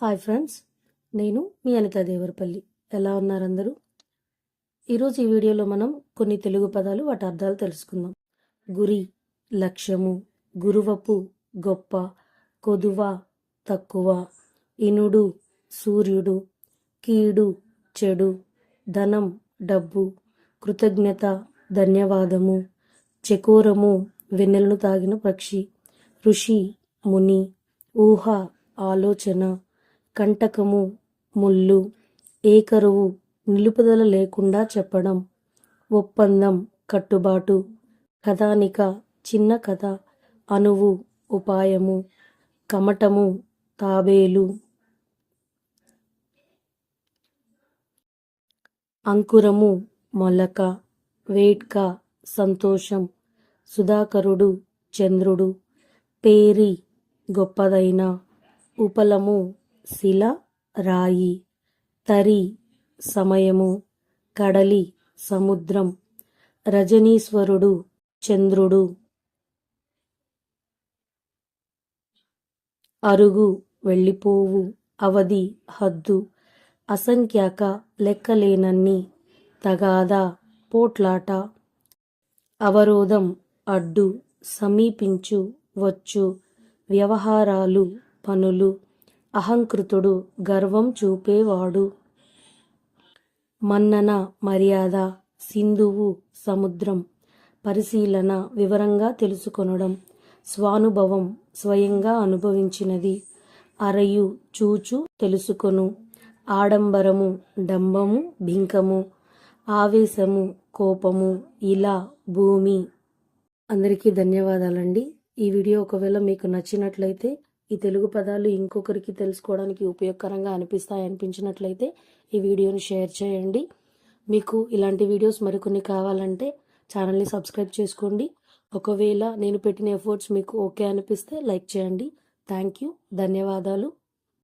Hi friends నేను మీ అనిత దేవరపల్లి. ఎలా ఉన్నారు అందరూ ఈరోజు ఈ వీడియోలో మనం కొన్ని తెలుగు పదాలు వాటి అర్థాలు తెలుసుకుందాం. గురి లక్ష్యము గురువపు గొప్ప కొదువ తక్కువ ఇనుడు సూర్యుడు కీడు చెడు ధనం డబ్బు కృతజ్ఞత ధన్యవాదము చకోరము వెన్నెలను తాగిన పక్షి ఋషి ముని ఊహ ఆలోచన కంటకము ముళ్ళు ఏకరువు నిలుపుదల లేకుండా చెప్పడం ఒప్పందం కట్టుబాటు కథానిక చిన్న కథ అణువు ఉపాయము కమటము తాబేలు. అంకురము మొలక వేట్క సంతోషం సుధాకరుడు చంద్రుడు పేరి గొప్పదైన ఉపలము శిల రాయి తరి సమయము కడలి సముద్రం రజనీశ్వరుడు చంద్రుడు అరుగు వెళ్ళిపోవు అవధి హద్దు అసంఖ్యాక లెక్కలేనన్ని తగాదా పోట్లాట అవరోధం అడ్డు సమీపించు వచ్చు వ్యవహారాలు పనులు అహంకృతుడు గర్వం చూపేవాడు. మన్నన మర్యాద సింధువు సముద్రం పరిశీలన వివరంగా తెలుసుకొనడం స్వానుభవం స్వయంగా అనుభవించినది. అరయు చూచు తెలుసుకొను. ఆడంబరము డంబము భింకము ఆవేశము కోపము ఇలా భూమి. అందరికీ ధన్యవాదాలండి. ఈ వీడియో ఒకవేళ మీకు నచ్చినట్లయితే ఈ తెలుగు పదాలు ఇంకొకరికి తెలుసుకోవడానికి ఉపయోగకరంగా అనిపిస్తాయి అనిపించినట్లయితే ఈ వీడియోని షేర్ చేయండి. మీకు ఇలాంటి వీడియోస్ మరికొన్ని కావాలంటే ఛానల్ని సబ్స్క్రైబ్ చేసుకోండి. ఒకవేళ నేను పెట్టిన ఎఫర్ట్స్ మీకు ఓకే అనిపిస్తే లైక్ చేయండి. Thank you. ధన్యవాదాలు.